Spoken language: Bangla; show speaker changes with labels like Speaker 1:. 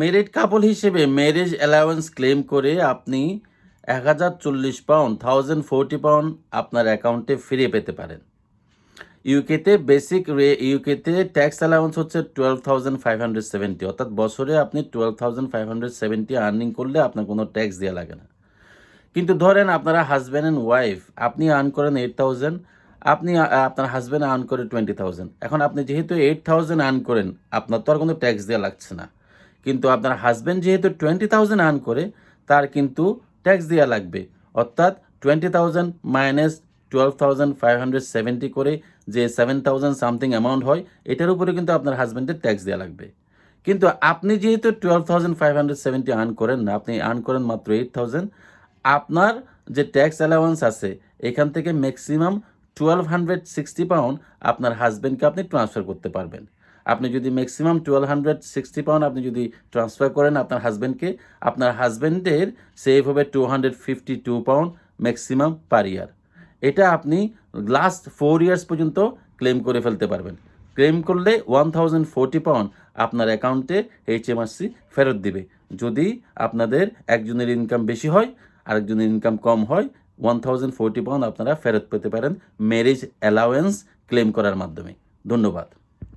Speaker 1: মেরিড কাপল হিসেবে ম্যারেজ অ্যালাউয়েন্স ক্লেম করে আপনি এক হাজার চল্লিশ পাউন্ড থাউজেন্ড ফোরটি পাউন্ড আপনার অ্যাকাউন্টে ফিরে পেতে পারেন। ইউকেতে বেসিক রে, ইউকেতে ট্যাক্স অ্যালাউন্স হচ্ছে twelve thousand five hundred seventy অর্থাৎ বছরে আপনি twelve thousand five hundred seventy earning করলে আপনার কোনো ট্যাক্স দেওয়া লাগে না। কিন্তু ধরেন আপনারা হাজব্যান্ড অ্যান্ড ওয়াইফ আপনি আর্ন করেন এইট থাউজেন্ড আপনি, আপনার হাজব্যান্ড আর্ন করে টোয়েন্টি থাউজেন্ড এখন আপনি যেহেতু এইট থাউজেন্ড আর্ন করেন, আপনার তো আর কোনো ট্যাক্স দেওয়া লাগছে না। কিন্তু আপনার হাজব্যান্ড যেহেতু টোয়েন্টি থাউজেন্ড আর্ন করে, তার কিন্তু ট্যাক্স দেওয়া লাগবে। অর্থাৎ twenty thousand minus twelve thousand five hundred seventy করে যে সেভেন থাউজেন্ড সামথিং অ্যামাউন্ট হয়, এটার উপরে কিন্তু আপনার হাজব্যান্ডের ট্যাক্স দেওয়া লাগবে। কিন্তু আপনি যেহেতু twelve thousand five hundred seventy earn করেন না, আপনি আর্ন করেন মাত্র এইট থাউজেন্ড আপনার যে ট্যাক্স অ্যালাওয়েন্স আছে, এখান থেকে maximum twelve hundred sixty pound আপনার হাজব্যান্ডকে আপনি ট্রান্সফার করতে পারবেন। আপনি যদি maximum twelve hundred sixty pound আপনি যদি ট্রান্সফার করেন আপনার হাজব্যান্ডকে আপনার হাজব্যান্ডের সেভ হবে two hundred fifty two pound maximum per year এটা আপনি লাস্ট ফোর ইয়ার্স পর্যন্ত ক্লেম করে ফেলতে পারবেন। ক্লেম করলে ওয়ান থাউজেন্ড ফোরটি পাউন্ড আপনার অ্যাকাউন্টে এইচএমআরসি ফেরত দিবে। যদি আপনাদের একজনের ইনকাম বেশি হয়, আরেকজনের ইনকাম কম হয় ওয়ান থাউজেন্ড ফোরটি পাউন্ড আপনারা ফেরত পেতে পারেন ম্যারেজ অ্যালাওয়েন্স ক্লেম করার মাধ্যমে। ধন্যবাদ।